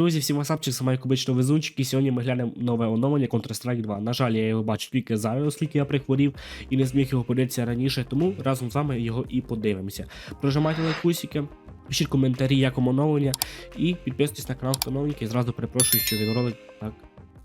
Друзі, всім васапчик, саме вами обично везунчик, і сьогодні ми глянемо нове оновлення Counter-Strike 2. На жаль, я його бачу тільки зараз, оскільки я прихворів і не зміг його подивитися раніше, тому разом з вами його і подивимося. Прожимайте лайкусики, пишіть коментарі, як оновлення, і підписуйтесь на канал, хто зразу перепрошую, що відеоролик так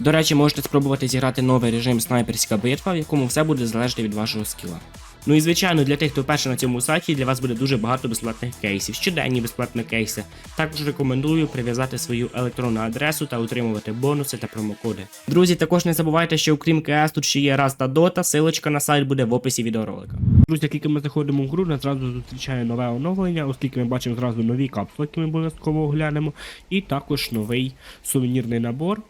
До речі, можете спробувати зіграти новий режим снайперська битва, в якому все буде залежати від вашого скіла. Ну і звичайно, для тих, хто вперше на цьому сайті, для вас буде дуже багато безплатних кейсів, щоденні безплатні кейси. Також рекомендую прив'язати свою електронну адресу та отримувати бонуси та промокоди. Друзі, також не забувайте, що окрім КС тут ще є Rust та Dota, силочка на сайт буде в описі відеоролика. Друзі, як тільки ми заходимо в гру, нас зразу зустрічає нове оновлення, оскільки ми бачимо зразу нові капсули, які ми обов'язково оглянемо, і також новий сувенірний набор.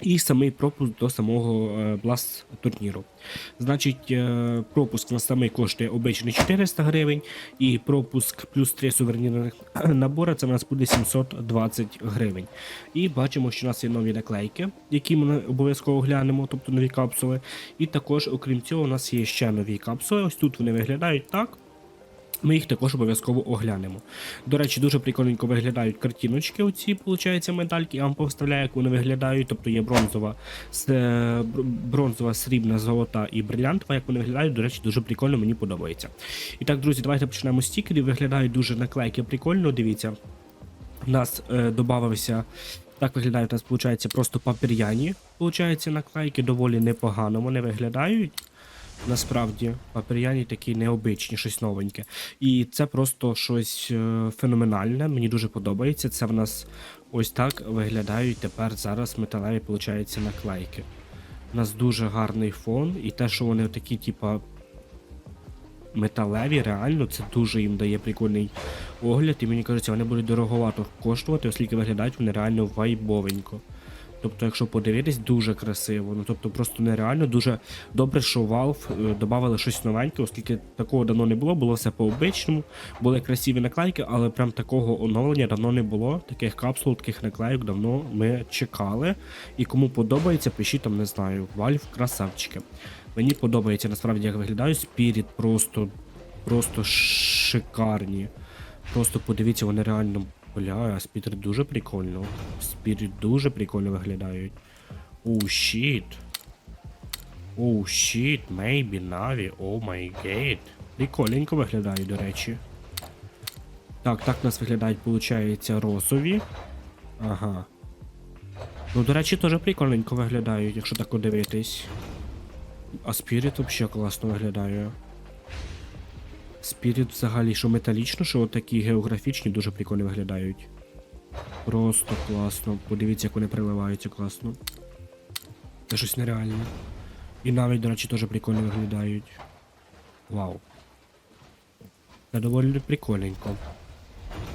І самий пропуск до самого е, бласт турніру. Значить, е, пропуск на самий коштує обичний 400 гривень, і пропуск плюс 3 сувенірних набори це в нас буде 720 гривень. І бачимо, що у нас є нові наклейки, які ми обов'язково глянемо, тобто нові капсули. І також, окрім цього, у нас є ще нові капсули. Ось тут вони виглядають так. Ми їх також обов'язково оглянемо. До речі, дуже прикольненько виглядають картиночки. Оці, виходить, медальки. Я вам повставляю, як вони виглядають. Тобто є бронзова, е, бр- бронзова, срібна, золота і брилянтова. Як вони виглядають, до речі, дуже прикольно, мені подобається. І так, друзі, давайте почнемо з стікерів. Виглядають дуже наклейки прикольно. Дивіться, у нас е, додавався. Так виглядають у нас, виходить, просто папір'яні. Получається, наклейки доволі непогано. Вони виглядають. Насправді, папір'яні такі необичні, щось новеньке. І це просто щось е, феноменальне. Мені дуже подобається. Це в нас ось так виглядають тепер зараз металеві, виходить, наклейки. У нас дуже гарний фон, і те, що вони такі, типа. Металеві, реально, це дуже їм дає прикольний огляд, і мені кажеться, вони будуть дороговато коштувати, оскільки виглядають вони реально вайбовенько. Тобто, якщо подивитись, дуже красиво. Ну тобто просто нереально, дуже добре, що Valve е, додавали щось новеньке, оскільки такого давно не було, було все по-обичному, були красиві наклейки, але прям такого оновлення давно не було. Таких капсул, таких наклейок давно ми чекали. І кому подобається, пишіть там, не знаю, Valve красавчики. Мені подобається насправді, як виглядає Spirit, просто, просто шикарні. Просто подивіться, вони реально. Бля, спідер дуже прикольно. Спідер дуже прикольно виглядають. Оу, щіт. Оу, щіт, мейбі, наві, о май гейт. Прикольненько виглядають, до речі. Так, так у нас виглядають, виходить, росові. Ага. Ну, до речі, теж прикольненько виглядають, якщо так подивитись. А Спіріт взагалі класно виглядає. Спіріт взагалі, що металічно, що от такі географічні дуже прикольно виглядають. Просто класно. Подивіться, як вони приливаються класно. Це щось нереальне. І навіть, до речі, теж прикольно виглядають. Вау. Це доволі прикольненько.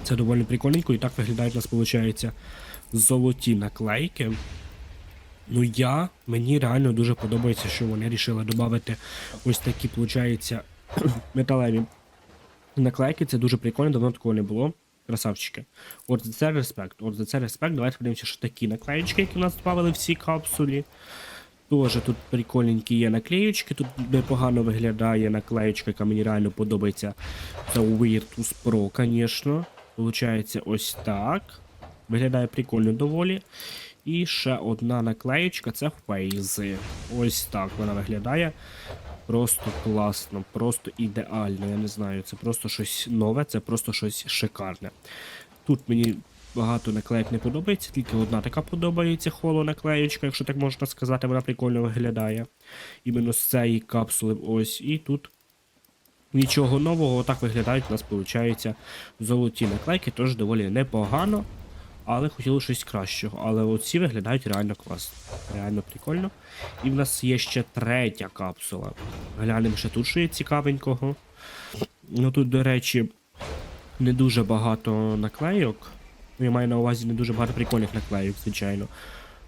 Це доволі прикольненько, і так виглядають у нас, виходить, золоті наклейки. Ну я, мені реально дуже подобається, що вони вирішили додати ось такі, виходить, металеві наклейки. Це дуже прикольно, давно такого не було. Красавчики. От за це респект. От за це респект. Давайте подивимося, що такі наклеєчки, які в нас додали в цій капсулі. Тоже тут прикольненькі є наклеєчки. Тут непогано виглядає наклеєчка, яка мені реально подобається. Це Virtus Pro, звісно. Получається ось так. Виглядає прикольно доволі. І ще одна наклеєчка це фейзи. Ось так вона виглядає. Просто класно, просто ідеально. Я не знаю, це просто щось нове, це просто щось шикарне. Тут мені багато наклеїк не подобається, тільки одна така подобається холо наклеєчка, якщо так можна сказати, вона прикольно виглядає. Іменно з цієї капсули ось. І тут нічого нового, отак виглядають у нас, виходить, золоті наклейки, теж доволі непогано. Але хотіли щось кращого. Але оці виглядають реально класно. Реально прикольно. І в нас є ще третя капсула. Глянемо ще тут що є цікавенького. Ну тут, до речі, не дуже багато наклейок. Ну, я маю на увазі не дуже багато прикольних наклеїв, звичайно.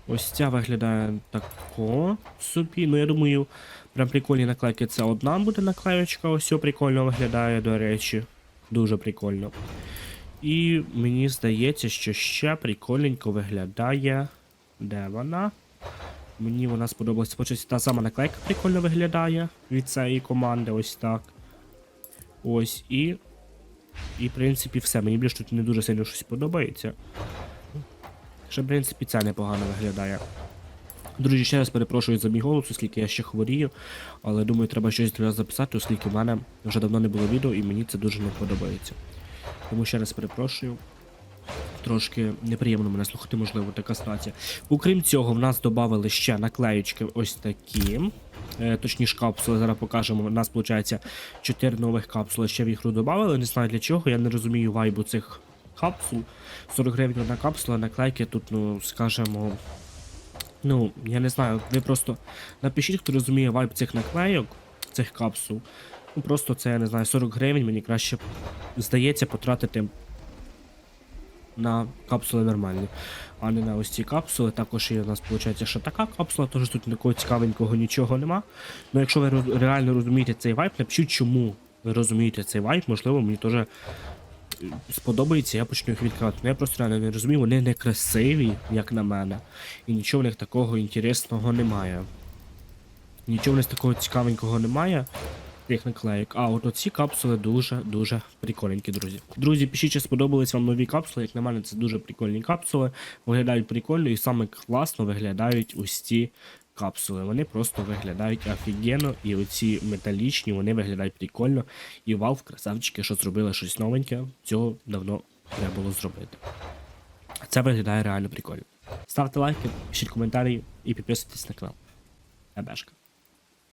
Ось ця виглядає тако собі. Ну, я думаю, прям прикольні наклейки це одна буде наклеєчка, ось ця прикольно виглядає, до речі. Дуже прикольно. І мені здається, що ще прикольненько виглядає. Де вона? Мені вона сподобалася. Почись та сама наклейка прикольно виглядає від цієї команди, ось так. Ось і. І, в принципі, все. Мені більше тут не дуже сильно щось подобається. Ще, в принципі, це непогано виглядає. Друзі, ще раз перепрошую за мій голос, оскільки я ще хворію, але думаю, треба щось для вас записати, оскільки в мене вже давно не було відео і мені це дуже не подобається. Тому ще раз перепрошую. Трошки неприємно мене слухати, можливо, така ситуація. Окрім цього, в нас додали ще наклеючки ось такі. Е, точніше, капсули зараз покажемо. У нас, виходить, 4 нових капсули ще в ігру додали. Не знаю для чого, я не розумію вайбу цих капсул. 40 гривень одна капсула, наклейки тут, ну, скажемо. Ну, я не знаю, ви просто напишіть, хто розуміє вайб цих наклейок, цих капсул. Ну просто це, я не знаю, 40 гривень мені краще здається потратити на капсули нормальні, а не на ось ці капсули. Також є у нас виходить ще така капсула, тож тут такого цікавенького нічого нема. Ну якщо ви реально розумієте цей вайб, напишіть, чому ви розумієте цей вайб, можливо, мені теж е, сподобається, я почну їх відкривати. Ну я просто реально не розумію, вони не красиві, як на мене. І нічого в них такого інтересного немає. Нічого в них такого цікавенького немає. Тих наклеїк. А от оці капсули дуже-дуже прикольненькі, друзі. Друзі, пишіть, чи сподобались вам нові капсули. Як на мене, це дуже прикольні капсули. Виглядають прикольно і саме класно виглядають ось ці капсули. Вони просто виглядають офігенно, і оці металічні, вони виглядають прикольно. І вау, красавчики, що зробили щось новеньке, цього давно треба було зробити. Це виглядає реально прикольно. Ставте лайки, пишіть коментарі і підписуйтесь на канал. Ебешка.